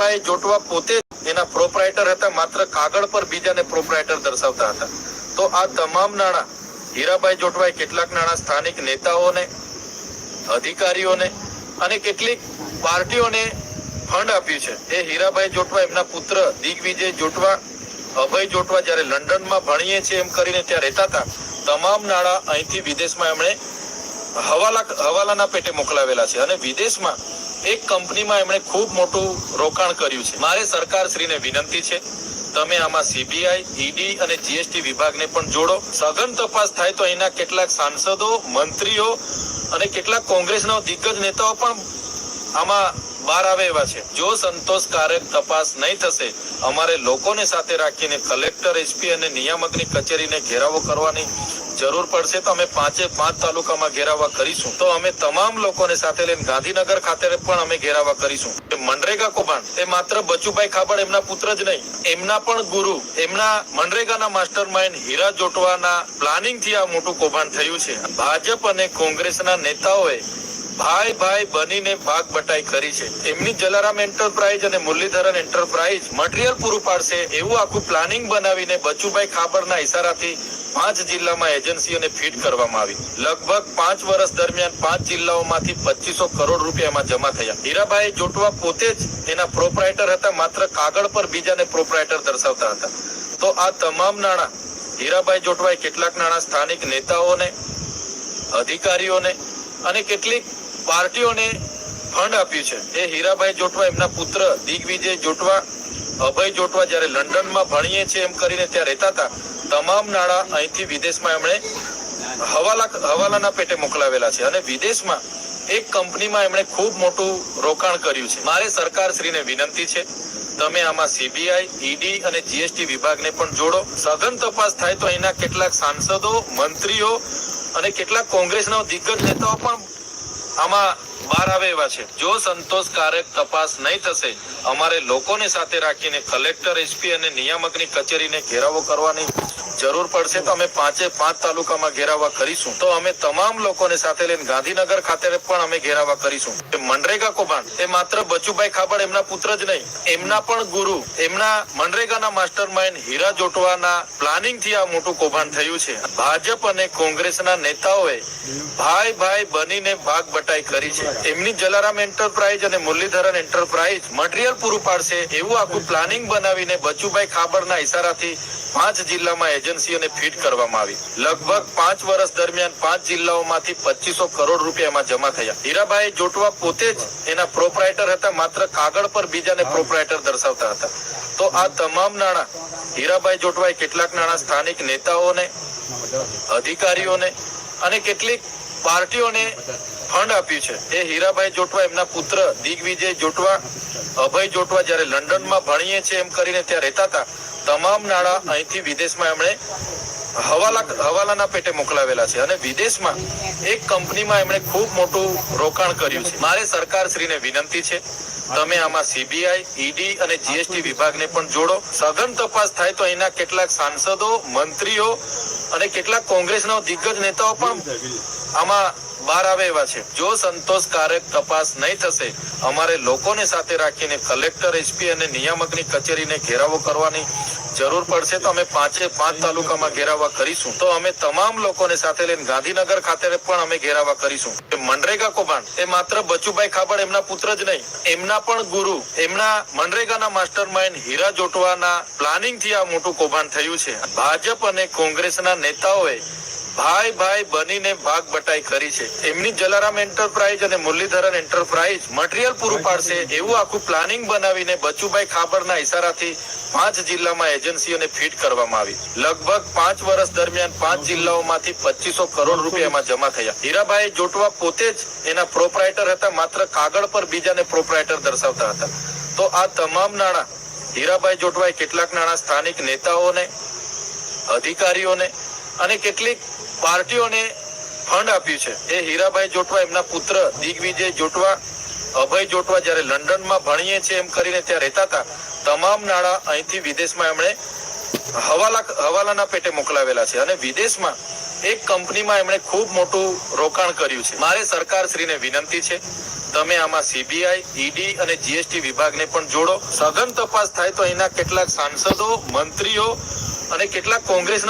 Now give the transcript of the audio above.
જોટવા પોતે એના પ્રોપરાઇટર હતા, માત્ર કાગળ પર બીજાને પ્રોપરાઇટર દર્શાવતા હતા. તો આ તમામ નાણાં હીરાભાઈ જોટવાએ કેટલાક નાણાં સ્થાનિક નેતાઓને, અધિકારીઓને અને કેટલીક પાર્ટીઓને ફંડ આપ્યું છે. એ હીરાભાઈ જોટવા એમના પુત્ર દિગ્વિજય જોટવા, અભય જોટવા જ્યારે લંડનમાં ભણીએ છીએ એમ કરીને ત્યાં રહેતા હતા, તમામ નાણાં અહીંથી વિદેશમાં એમણે હવાલા, હવાલાના પેટે મોકલાવેલા છે. અને વિદેશમાં એક કંપનીમાં એમણે ખૂબ મોટું રોકાણ કર્યું છે. મારે સરકારશ્રીને વિનંતી છે, તમે આમાં સીબીઆઈ ઈડી અને જીએસટી વિભાગને પણ જોડો. સઘન તપાસ થાય તો અહીંના કેટલાક સાંસદો, મંત્રીઓ અને કેટલાક કોંગ્રેસના દિગ્ગજ નેતાઓ પણ આમાં બહાર આવે એવા છે. જો સંતોષકારક તપાસ નહીં થશે, અમારે લોકોને સાથે રાખીને કલેક્ટર એસપી અને નિયામકની કચેરીને ઘેરાવો કરવાની જરૂર પડશે તો અમે પાંચે પાંચ તાલુકામાં ઘેરાવા કરીશું. તો અમે તમામ લોકોને સાથે લઈને ગાંધીનગર ખાતે પણ અમે ઘેરાવા કરીશું. મનરેગા કૌભાંડ, એ માત્ર બચુભાઈ ખાબડ એમના પુત્ર જ નહીં, એમના પણ ગુરુ, એમના મનરેગાના માસ્ટર માઇન્ડ હીરા જોટવાના પ્લાનિંગથી આ મોટું કૌભાંડ થયું છે. ભાજપ અને કોંગ્રેસના નેતાઓએ ભાઈ ભાઈ બનીને ભાગ બટાઈ કરી છે. એમની જલારામ એન્ટરપ્રાઇઝ અને મુરલીધરન એન્ટરપ્રાઇઝ મટીરિયલ પૂરું પાડશે એવું આખું પ્લાનિંગ બનાવીને બચુભાઈ ખાબરના ઇશારાથી પાંચ જિલ્લામાં એજન્સીઓને ફીટ કરવામાં આવી. લગભગ પાંચ વર્ષ દરમિયાન પાંચ જિલ્લાઓમાંથી પચીસો કરોડ રૂપિયામાં જમા થયા. હીરાભાઈ જોટવા પોતે જ એના પ્રોપરાઇટર હતા, માત્ર કાગળ પર બીજાને પ્રોપરાઇટર દર્શાવતા હતા. તો આ તમામ નાણાં હીરાભાઈ જોટવાએ કેટલાક નાણાં સ્થાનિક નેતાઓને, અધિકારીઓને અને કેટલીક પાર્ટીઓને ફંડ આપ્યું છે. એ હીરાભાઈ જોટવા, એમના પુત્ર દિગ્વિજય જોટવા, અભય જોટવા જ્યારે લંડનમાં ભણીએ છીએ એમ કરીને ત્યાં રહેતા હતા, તમામ નાણાં અહીંથી વિદેશમાં એમણે હવાલા, હવાલાના પેટે મોકલાવેલા છે. અને વિદેશમાં એક કંપનીમાં એમણે ખૂબ મોટું રોકાણ કર્યું છે. મારે સરકાર શ્રીને વિનંતી છે, તમે આમાં સીબીઆઈ, ઈડી અને જીએસટી વિભાગને પણ જોડો. સઘન તપાસ થાય તો અહીંના કેટલાક સાંસદો, મંત્રીઓ અને કેટલાક કોંગ્રેસના દિગ્ગજ નેતાઓ પણ આમાં બહાર આવે એવા છે. જો સંતોષકારક તપાસ નહીં થશે, અમારે લોકોને સાથે રાખીને કલેક્ટર, એસપી અને નિયામકની કચેરીને ઘેરાવો કરવાની જરૂર પડશે તો અમે પાંચે પાંચ તાલુકામાં ઘેરાવા કરીશું. તો અમે તમામ લોકોને સાથે લઈને ગાંધીનગર ખાતે પણ અમે ઘેરાવા કરીશું. મનરેગા કૌભાંડ, એ માત્ર બચુભાઈ ખાબડ એમના પુત્ર જ નહીં, એમના પણ ગુરુ, એમના મનરેગાના માસ્ટર માઇન્ડ હીરા જોટવાના પ્લાનિંગથી આ મોટું કૌભાંડ થયું છે. ભાજપ અને કોંગ્રેસના નેતાઓએ ભાઈ ભાઈ બનીને ભાગ બટાઈ કરી છે. એમની જલારામ એન્ટરપ્રાઇઝ અને મુરલીધરન એન્ટરપ્રાઇઝ મટીરિયલ પૂરું પાડશે એવું આખું પ્લાનિંગ બનાવીને બચુભાઈ ખાબડના ઇશારાથી પાંચ જિલ્લામાં એજન્સીઓને ફીટ કરવામાં આવી. લગભગ પાંચ વર્ષ દરમિયાન પાંચ જિલ્લાઓમાંથી પચીસો કરોડ રૂપિયા એમાં જમા થયા. હીરાભાઈ જોટવા પોતે જ એના પ્રોપરાઇટર હતા માત્ર કાગળ પર બીજાને પ્રોપરાઇટર દર્શાવતા હતા. તો આ તમામ નાણાં હીરાભાઈ જોટવાએ કેટલાક નાણાં સ્થાનિક નેતાઓને અધિકારીઓને અને કેટલીક પાર્ટીઓને ફંડ આપ્યું છે. એ હીરાભાઈ જોટવા એમના પુત્ર દિગ્વિજય જોટવા અભય જોટવા જ્યારે લંડનમાં ભણીએ છીએ એમ કરીને ત્યાં રહેતા હતા તમામ નાણાં અહીંથી વિદેશમાં એમણે હવાલા હવાલાના પેટે મોકલાવેલા છે. અને વિદેશમાં એક કંપનીમાં એમણે ખૂબ મોટું રોકાણ કર્યું છે. મારે સરકારશ્રીને વિનંતી છે. તમે આમાં સીબીઆઈ ઈડી અને જીએસટી વિભાગને પણ જોડો. સઘન તપાસ થાય તો અહીંના કેટલાક સાંસદો, મંત્રીઓ અને કેટલાક કોંગ્રેસના દિગ્ગજ નેતાઓ પણ આમાં બહાર આવે એવા છે. જો સંતોષકારક તપાસ નહીં થશે, અમારે લોકોને સાથે રાખીને કલેક્ટર એસપી અને નિયામકની કચેરીને ઘેરાવો કરવાની જરૂર પડશે તો અમે પાંચે પાંચ તાલુકામાં ઘેરાવા કરીશું. તો અમે તમામ લોકોને સાથે લઈને ગાંધીનગર ખાતે પણ અમે ઘેરાવા કરીશું. મનરેગા કૌભાંડ, એ માત્ર બચુભાઈ ખાબડ એમના પુત્ર જ નહીં, એમના પણ ગુરુ, એમના મનરેગાના માસ્ટર માઇન્ડ હીરા જોટવાના પ્લાનિંગથી આ મોટું કૌભાંડ થયું છે. ભાજપ અને કોંગ્રેસના નેતાઓએ ભાઈ ભાઈ બનીને ભાગ બટાઈ કરી છે. એમની જલારામ એન્ટરપ્રાઇઝ અને મુરલીધરન એન્ટરપ્રાઇઝ મટીરિયલ પૂરું પાડશે એવું આખું પ્લાનિંગ બનાવીને બચુભાઈ ખાબરના ઇશારાથી પાંચ જિલ્લામાં એજન્સીઓને ફીટ કરવામાં આવી. લગભગ પાંચ વર્ષ દરમિયાન પાંચ જિલ્લાઓમાંથી પચીસો કરોડ રૂપિયા એમાં જમા થયા. હીરાભાઈ જોટવા પોતે જ એના પ્રોપરાઇટર હતા, માત્ર કાગળ પર બીજાને પ્રોપરાઇટર દર્શાવતા હતા. તો આ તમામ નાણાં હીરાભાઈ જોટવાએ કેટલાક નાણાં સ્થાનિક નેતાઓને, અધિકારીઓને અને કેટલીક પાર્ટીઓને ફંડ આપ્યું છે. એ હીરાભાઈ જોટવા, એમના પુત્ર દિગ્વિજય જોટવા, અભય જોટવા જ્યારે લંડનમાં ભણીએ છીએ એમ કરીને ત્યાં રહેતા હતા, તમામ નાણાં અહીંથી વિદેશમાં એમણે હવાલા, હવાલાના પેટે મોકલાવેલા છે. અને વિદેશમાં એક કંપનીમાં એમણે ખૂબ મોટું રોકાણ કર્યું છે. મારે સરકાર શ્રીને વિનંતી છે, તમે આમાં સીબીઆઈ ઈડી અને જીએસટી વિભાગને પણ જોડો. સઘન તપાસ થાય તો અહીંના કેટલાક સાંસદો, મંત્રીઓ અને કેટલાક કોંગ્રેસના